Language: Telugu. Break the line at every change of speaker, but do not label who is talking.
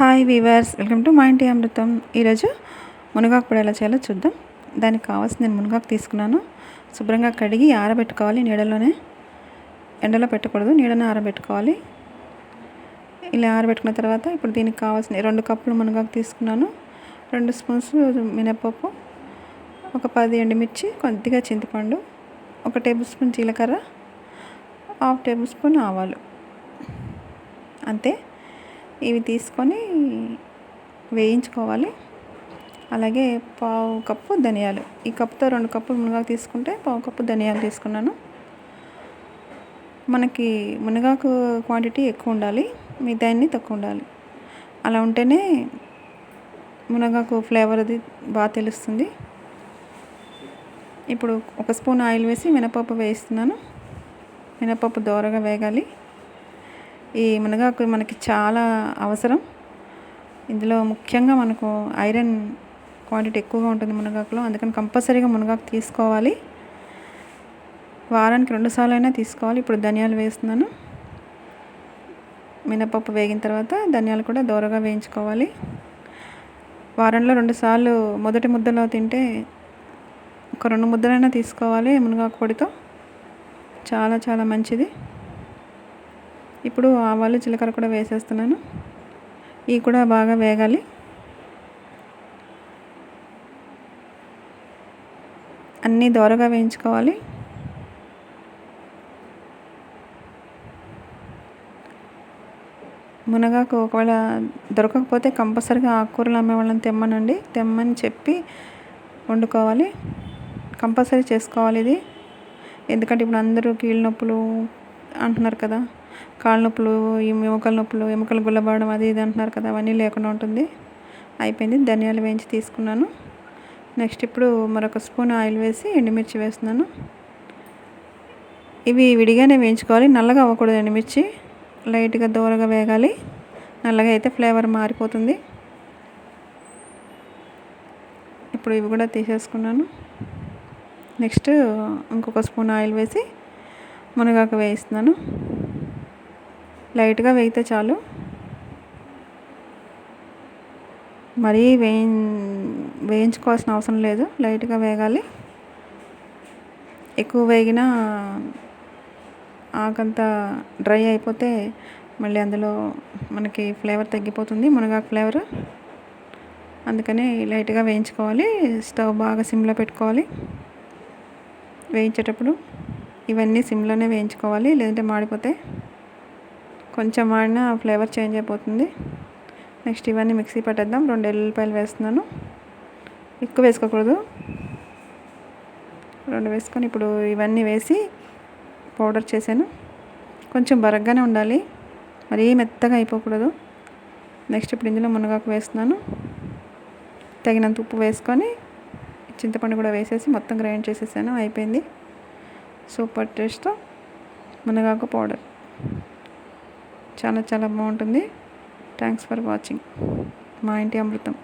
హాయ్ వీవర్స్ వెల్కమ్ టు మా ఇంటి అమృతం. ఈరోజు మునగాకు పొడి ఎలా చేయాలో చూద్దాం. దానికి కావాల్సిన నేను మునగాకు తీసుకున్నాను. శుభ్రంగా కడిగి ఆరబెట్టుకోవాలి నీడలోనే. ఎండలో పెట్టకూడదు నీడనే ఆరబెట్టుకోవాలి. ఇలా ఆరబెట్టుకున్న తర్వాత ఇప్పుడు దీనికి కావాల్సిన రెండు కప్పులు మునగాకు తీసుకున్నాను. రెండు స్పూన్స్ మినపప్పు ఒక పది ఎండుమిర్చి కొద్దిగా చింతపండు ఒక టేబుల్ స్పూన్ జీలకర్ర హాఫ్ టేబుల్ స్పూన్ ఆవాలు. అంతే. ఇవి తీసుకొని వేయించుకోవాలి. అలాగే పావు కప్పు ధనియాలు. ఈ కప్పుతో రెండు కప్పులు మునగాకు తీసుకుంటే పావు కప్పు ధనియాలు తీసుకున్నాను. మనకి మునగాకు క్వాంటిటీ ఎక్కువ ఉండాలి మిగతాన్ని తక్కువ ఉండాలి. అలా ఉంటేనే మునగాకు ఫ్లేవర్ అది బాగా తెలుస్తుంది. ఇప్పుడు ఒక స్పూన్ ఆయిల్ వేసి మినపప్పు వేయిస్తున్నాను మినపప్పు దోరగా వేగాలి. ఈ మునగాకు మనకి చాలా అవసరం. ఇందులో ముఖ్యంగా మనకు ఐరన్ క్వాంటిటీ ఎక్కువగా ఉంటుంది మునగాకులో. అందుకని కంపల్సరీగా మునగాకు తీసుకోవాలి. వారానికి రెండుసార్లు అయినా తీసుకోవాలి. ఇప్పుడు ధనియాలు వేస్తున్నాను. మినపప్పు వేగిన తర్వాత ధనియాలు కూడా దోరగా వేయించుకోవాలి. వారంలో రెండుసార్లు మొదటి ముద్దలో తింటే ఒక రెండు ముద్దలైనా తీసుకోవాలి మునగాకు పొడితో. చాలా చాలా మంచిది. ఇప్పుడు ఆవాలు జీలకర్ర కూడా వేసేస్తున్నాను. ఇవి కూడా బాగా వేగాలి. అన్నీ దోరగా వేయించుకోవాలి. మునగాకు ఒకవేళ దొరకకపోతే కంపల్సరీగా ఆకుకూరలు అమ్మే వాళ్ళని తెమ్మనండి. తెమ్మని చెప్పి వండుకోవాలి. కంపల్సరీ చేసుకోవాలి ఇది. ఎందుకంటే ఇప్పుడు అందరూ కీళ్ళ నొప్పులు అంటున్నారు కదా. కాళ్ళ నొప్పులు ఎముకల నొప్పులు ఎముకలు గుల్లబడడం అది ఇది అంటున్నారు కదా అవన్నీ లేకుండా ఉంటుంది. అయిపోయింది. ధనియాలు వేయించి తీసుకున్నాను. నెక్స్ట్ ఇప్పుడు మరొక స్పూన్ ఆయిల్ వేసి ఎండుమిర్చి వేస్తున్నాను. ఇవి విడిగానే వేయించుకోవాలి. నల్లగా అవ్వకూడదు ఎండుమిర్చి. లైట్గా దూరగా వేగాలి. నల్లగా అయితే ఫ్లేవర్ మారిపోతుంది. ఇప్పుడు ఇవి కూడా తీసేసుకున్నాను. నెక్స్ట్ ఇంకొక స్పూన్ ఆయిల్ వేసి మునగాకు వేయిస్తున్నాను. లైట్గా వేయితే చాలు. మరీ వేయి వేయించుకోవాల్సిన అవసరం లేదు. లైట్గా వేగాలి. ఎక్కువ వేగినా ఆకంతా డ్రై అయిపోతే మళ్ళీ అందులో మనకి ఫ్లేవర్ తగ్గిపోతుంది మునగాకు ఫ్లేవర్. అందుకని లైట్గా వేయించుకోవాలి. స్టవ్ బాగా సిమ్లో పెట్టుకోవాలి. వేయించేటప్పుడు ఇవన్నీ సిమ్లోనే వేయించుకోవాలి. లేదంటే మాడిపోతే కొంచెం వాడిన ఫ్లేవర్ చేంజ్ అయిపోతుంది. నెక్స్ట్ ఇవన్నీ మిక్సీ పట్టేద్దాం. రెండు ఎల్లుల్లిపాయలు వేస్తున్నాను. ఎక్కువ వేసుకోకూడదు. రెండు వేసుకొని ఇప్పుడు ఇవన్నీ వేసి పౌడర్ చేశాను. కొంచెం బరగ్గానే ఉండాలి. మరీ మెత్తగా అయిపోకూడదు. నెక్స్ట్ ఇప్పుడు ఇందులో మునగాకు వేస్తున్నాను. తగినంత ఉప్పు వేసుకొని చింతపండు కూడా వేసేసి మొత్తం గ్రైండ్ చేసేసాను. అయిపోయింది. సూపర్ టేస్ట్తో మునగాకు పౌడర్. చాలా చాలా బాగుంటుంది. థ్యాంక్స్ ఫర్ వాచింగ్ మా ఇంటి అమృతం.